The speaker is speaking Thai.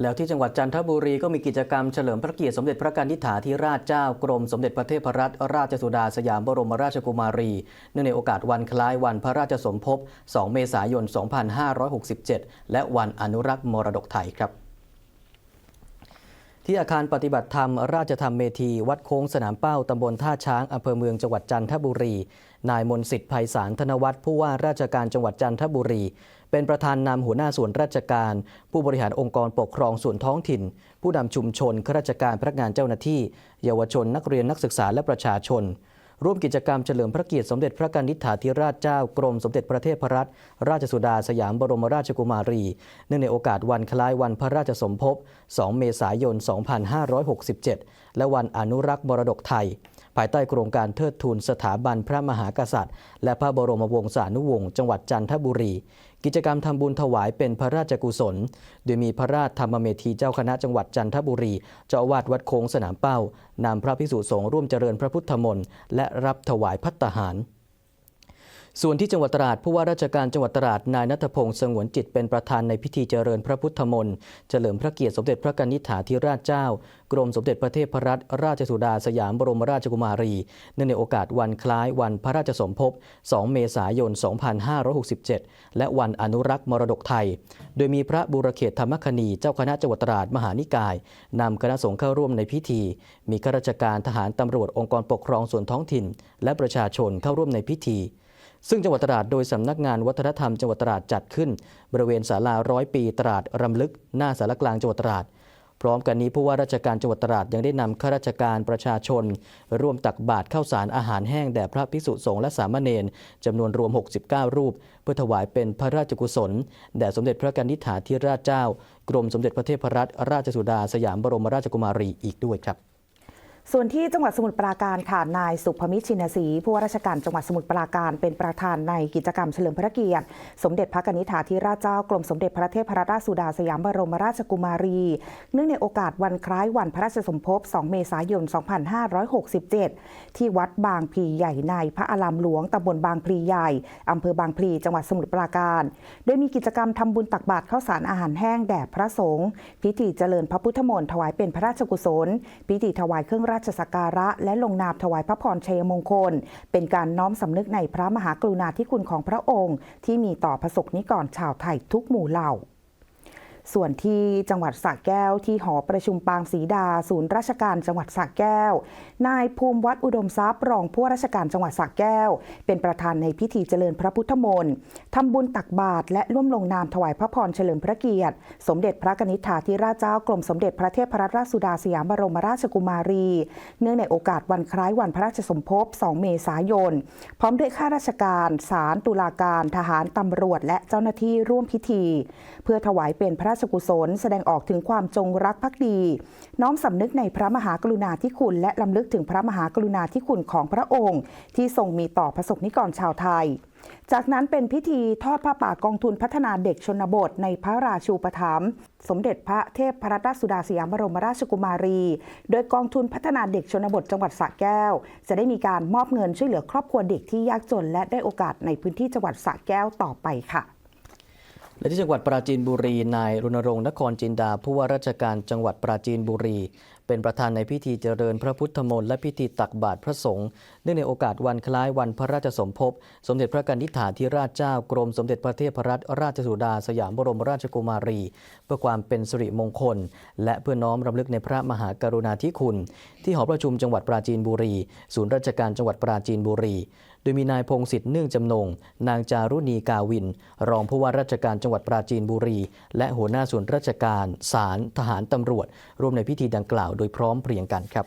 แล้วที่จังหวัดจันทบุรีก็มีกิจกรรมเฉลิมพระเกียรติสมเด็จพระกนิษฐาธิราชเจ้ากรมสมเด็จพระเทพรัตนราชสุดาสยามบรมราชกุมารี เนื่องในโอกาสวันคล้ายวันพระราชสมภพ 2 เมษายน 2567 และวันอนุรักษ์มรดกไทยครับ ที่อาคารปฏิบัติธรรม ราชธรรมเมธี วัดโค้งสนามเป้า ตำบลท่าช้าง อำเภอเมืองจังหวัดจันทบุรี นายมนสิทธิ์ไพศาลธนวัฒน์ผู้ว่าราชการจังหวัดจันทบุรี เป็นประธานนำหัวหน้าส่วนราชการ ผู้บริหารองค์กรปกครองส่วนท้องถิ่น ผู้นำชุมชนข้าราชการพนักงานเจ้าหน้าที่ เยาวชนนักเรียนนักศึกษาและประชาชน ร่วมกิจกรรมเฉลิมพระเกียรติสมเด็จพระกนิษฐาธิราชเจ้ากรมสมเด็จพระเทพรัตนราชสุดาสยามบรมราชกุมารี เนื่องในโอกาสวันคล้ายวันพระราชสมภพ 2 เมษายน 2567 และวันอนุรักษ์มรดกไทย ภายใต้โครงการเทิดทูนสถาบันพระมหากษัตริย์ และพระบรมวงศานุวงศ์จังหวัดจันทบุรี กิจกรรมทำบุญถวายเป็นพระราชกุศล โดยมีพระราชธรรมเมธีเจ้าคณะจังหวัดจันทบุรี เจ้าวาดวัดโค้งสนามเป้านำพระภิกษุสงฆ์ร่วมเจริญพระพุทธมนต์และรับถวายพัตตาหาร ส่วนที่จังหวัดตราดผู้ว่าราชการจังหวัดตราดนายนัทพงศ์สงวนจิตเป็นประธานในพิธีเจริญพระพุทธมนต์เฉลิมพระเกียรติสมเด็จพระกนิษฐาธิราชเจ้า กรมสมเด็จพระเทพรัตนราชสุดาสยามบรมราชกุมารี เนื่องในโอกาสวันคล้ายวันพระราชสมภพ 2 เมษายน 2567 และวันอนุรักษ์มรดกไทย โดยมีพระบุรเขตธรรมคณีเจ้าคณะจังหวัดตราดมหานิกายนำคณะสงฆ์เข้าร่วมในพิธี มีข้าราชการทหารตำรวจองค์กรปกครองส่วนท้องถิ่น และประชาชนเข้าร่วมในพิธี ซึ่งจังหวัดตราดโดยสำนักงานวัฒนธรรมจังหวัดตราดจัดขึ้น บริเวณศาลาร้อยปีตราดรำลึกหน้าสารกลางจังหวัดตราด พร้อมกันนี้ผู้ว่าราชการจังหวัดตราดยังได้นำข้าราชการประชาชน ร่วมตักบาตรข้าวสารอาหารแห้งแด่พระภิกษุสงฆ์และสามเณรจำนวนรวม 69 รูป เพื่อถวายเป็นพระราชกุศลแด่สมเด็จพระกนิษฐาธิราชเจ้า กรมสมเด็จพระเทพรัตนราชสุดาสยามบรมราชกุมารีอีกด้วยครับ ส่วนที่จังหวัดสมุทรปราการค่ะ นายสุภมิชินศรีผู้ว่าราชการจังหวัดสมุทรปราการเป็นประธานในกิจกรรมเฉลิมพระเกียรติ สมเด็จพระกนิษฐาธิราชเจ้ากรมสมเด็จพระเทพรัตนราชสุดาสยามบรมราชกุมารี เนื่องในโอกาสวันคล้ายวันพระราชสมภพ 2 เมษายน 2567 ที่วัดบางพลีใหญ่ในพระอารามหลวงตำบลบางพลีใหญ่อำเภอบางพลีจังหวัดสมุทรปราการ โดยมีกิจกรรมทำบุญตักบาตรข้าวสารอาหารแห้งแด่พระสงฆ์พิธีเจริญพระพุทธมนต์ถวายเป็นพระราชกุศล พิธีถวายเครื่องราชสักการะ และลงนามถวายพระพรชัยมงคล เป็นการน้อมสำนึกในพระมหากรุณาธิคุณของพระองค์ ที่มีต่อประสบนิกรชาวไทยทุกหมู่เหล่า ส่วนที่จังหวัดสระแก้วที่หอประชุมปางศรีดา ศูนย์ราชการจังหวัดสระแก้ว นายภูมิวัดอุดมทรัพย์รองผู้ราชการจังหวัดสระแก้ว เป็นประธานในพิธีเจริญพระพุทธมนต์ทำบุญตักบาตรและร่วมลงนามถวายพระพรเฉลิมพระเกียรติ สมเด็จพระกนิษฐาธิราชเจ้ากรมสมเด็จพระเทพรัตนราชสุดาสยามบรมราชกุมารี เนื่องในโอกาสวันคล้ายวันพระราชสมภพ 2 เมษายน พร้อมด้วยข้าราชการศาลตุลาการ ทหารตำรวจ และเจ้าหน้าที่ร่วมพิธี เพื่อถวายเป็นพระราชกุศล แสดงออกถึงความจงรักภักดี น้อมสำนึกในพระมหากรุณาธิคุณ และลำลึกถึงพระมหากรุณาธิคุณของพระองค์ ที่ทรงมีต่อประสบนิกรชาวไทย จากนั้นเป็นพิธีทอดผ้าป่ากองทุนพัฒนาเด็กชนบท ในพระราชูปถัมภ์สมเด็จพระเทพพรัตนราชสุดาสยามบรมราชกุมารี โดยกองทุนพัฒนาเด็กชนบทจังหวัดสระแก้ว จะได้มีการมอบเงินช่วยเหลือครอบครัวเด็กที่ยากจน และได้โอกาสในพื้นที่จังหวัดสระแก้วต่อไปค่ะ และที่จังหวัดปราจีนบุรี นายรณรงค์นครจินดาผู้ว่าราชการจังหวัดปราจีนบุรีเป็นประธานในพิธีเจริญพระพุทธมนต์และพิธีตักบาตรพระสงฆ์เนื่องในโอกาสวันคล้ายวันพระราชสมภพ สมเด็จพระกนิษฐาธิราชเจ้ากรมสมเด็จพระเทพรัตนราชสุดาสยามบรมราชกุมารี เพื่อความเป็นสิริมงคล และเพื่อน้อมรำลึกในพระมหากรุณาธิคุณ ที่หอประชุมจังหวัดปราจีนบุรี ศูนย์ราชการจังหวัดปราจีนบุรีโดยมีนายพงศิษฐ์เนื่องจำนง นางจารุณีกาวิน รองผู้ว่าราชการจังหวัดปราจีนบุรี และหัวหน้าส่วนราชการ ศาล ทหารตำรวจ ร่วมในพิธีดังกล่าวโดยพร้อมเพรียงกันครับ